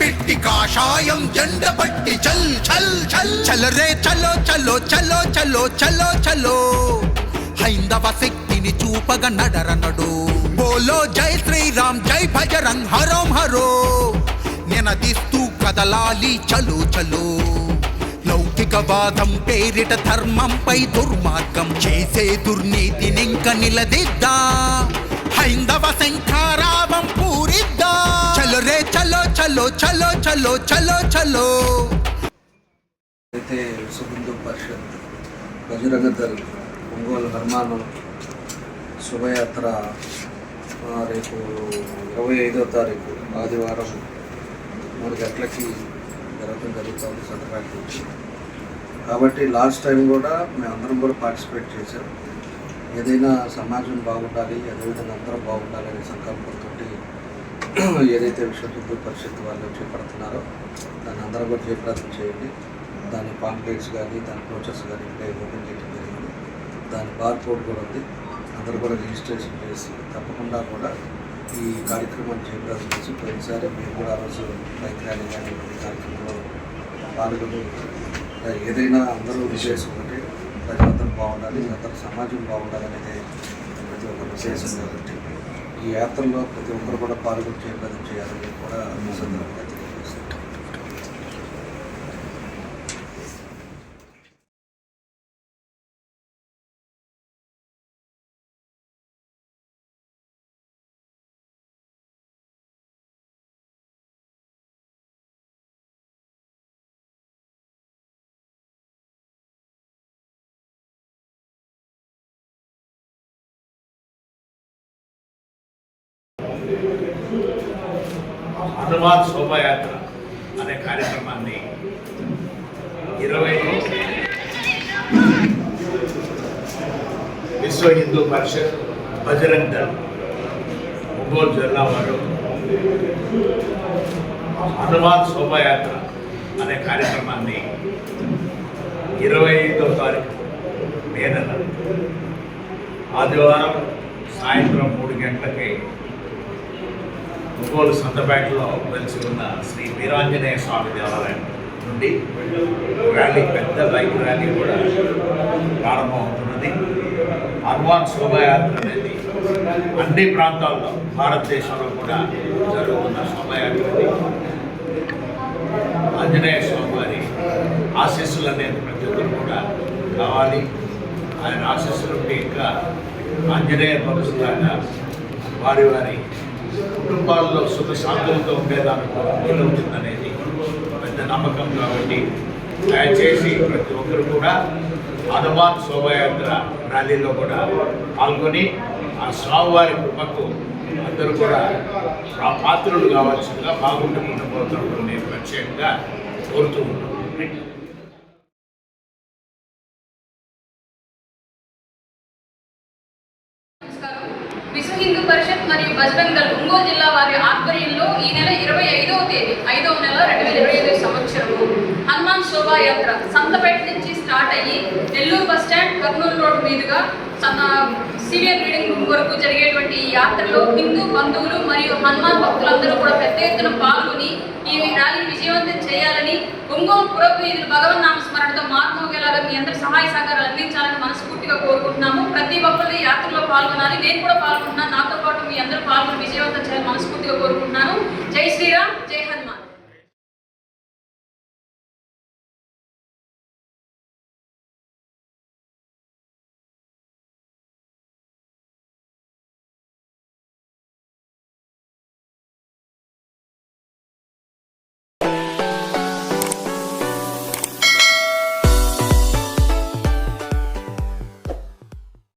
పెట్టి కాషాయం జెండ పట్టి చల్ చల్ చల్. చల్ రే చలో చలో చలో చలో చలో చలో. హైందవ శక్తిని చూపగ నడరనడు. బోలో జై శ్రీరామ్ జై భజరంగ్ హరోం హరో. నినదిస్తూ కదలాలి చలో చలో. లౌకికవాదం పేరిట ధర్మంపై దుర్మార్గం చేసే దుర్నీతినింక నిలదిద్దా. హైందవ శంఖారావం పూరిద్దా. చలో చలో చలో చలో చలో. అయితే విశ్వహిందూ పరిషత్ బజరంగ దళ్ ఒంగోలు నిర్మాణం శుభయాత్ర రేపు ఇరవై ఐదో తారీఖు ఆదివారం మూడు గంటలకి జరగడం జరుగుతుంది సంక్రాంతి. కాబట్టి లాస్ట్ టైం కూడా మేమందరం కూడా పార్టిసిపేట్ చేశాం. ఏదైనా సమాజం బాగుండాలి అదేవిధంగా అందరం బాగుండాలి అనే సంకల్పంతో ఏదైతే విశ్వ హిందూ పరిషత్ వాళ్ళు చేపడుతున్నారో దాన్ని అందరం కూడా జయప్రదం చేయండి. దాని పాంప్లెట్స్ కానీ దాని బ్రోచర్స్ కానీ ఇంకా ఓపెన్ చేయడం జరిగింది. దాని బార్ కోడ్ కూడా ఉంది. అందరూ కూడా రిజిస్ట్రేషన్ చేసి తప్పకుండా కూడా ఈ కార్యక్రమాన్ని జయప్రదం చేసి ప్రతిసారి మేము కూడా ఆ రోజు బైక్ ర్యాలీ కానీ కార్యక్రమంలో పాల్గొని ఏదైనా అందరూ విశేషం ఉంటే ప్రజలందరూ బాగుండాలి అందరూ సమాజం బాగుండాలి అనేది ప్రతి ఒక్క విశేషం కాబట్టి ఈ యాత్రలో ప్రతి ఒక్కరు కూడా పాల్గొని జయప్రదం చేయాలని కూడా ఈ సందర్భంగా హనుమాన్ శోభాయాత్ర అనే కార్యక్రమాన్ని ఇరవై విశ్వ హిందూ పరిషత్ బజరంగ్ దళ్ ఒంగోలు జిల్లా వారు హనుమాన్ శోభాయాత్ర అనే కార్యక్రమాన్ని ఇరవై ఐదో తారీఖు మే నెల ఆదివారం సాయంత్రం మూడు గంటలకి ఒంగోలు సంతపేటలో వెలిసి ఉన్న శ్రీ వీరాంజనేయ స్వామి దేవాలయం నుండి ర్యాలీ పెద్ద బైక్ ర్యాలీ కూడా ప్రారంభమవుతున్నది. హనుమాన్ శోభాయాత్ర అనేది అన్ని ప్రాంతాల్లో భారతదేశంలో కూడా జరుగుతున్న శోభాయాత్ర ఆంజనేయ స్వామి వారి ఆశీస్సులు అనేది ప్రతి ఒక్కరు కూడా కావాలి. ఆయన ఆశీస్సులు ఉంటే ఇంకా ఆంజనేయ పరుస్తాగా వారి వారి కుటుంబాల్లో సుఖ శాంతులతో ఉండేదానికి వీలవుతుందనేది పెద్ద నమ్మకం కాబట్టి దయచేసి ప్రతి ఒక్కరు కూడా హనుమాన్ శోభాయాత్ర ర్యాలీలో కూడా పాల్గొని ఆ స్వామివారి కృపకు అందరూ కూడా ఆ పాత్రులు కావాల్సిందిగా బాగుంటే ఉండబోతున్నప్పుడు నేను ప్రత్యేకంగా కోరుతూ ఉన్నాను. విశ్వ హిందూ పరిషత్ మరియు బజరంగ్ దళ్ ఒంగోలు జిల్లా వారి ఆధ్వర్యంలో ఈ నెల ఇరవై ఐదవ తేదీ ఐదవ నెల రెండు వేల ఇరవై ఐదు సంవత్సరము. హనుమాన్ శోభాయాత్ర సంతపేట నుంచి స్టార్ట్ అయ్యి Nellore bus stand Kurnool road మీదుగా సీనియర్ రీడింగ్ వరకు జరిగేటువంటి ఈ యాత్రలో హిందూ బంధువులు మరియు హనుమాన్ భక్తులందరూ కూడా పెద్ద ఎత్తున పాల్గొని ఈ ర్యాలీ విజయవంతం చేయాలని ఒంగోలు పురవీధులు భగవన్ నామ స్మరణతో మార్మోగేలాగా మీ అందరి సహాయ సహకారాలు అందించాలని మనస్ఫూర్తిగా కోరుకుంటున్నాము. ప్రతి ఒక్కరు యాత్రలో పాల్గొనాలి. నేను కూడా పాల్గొంటున్నాను. నాతో పాటు మీ అందరూ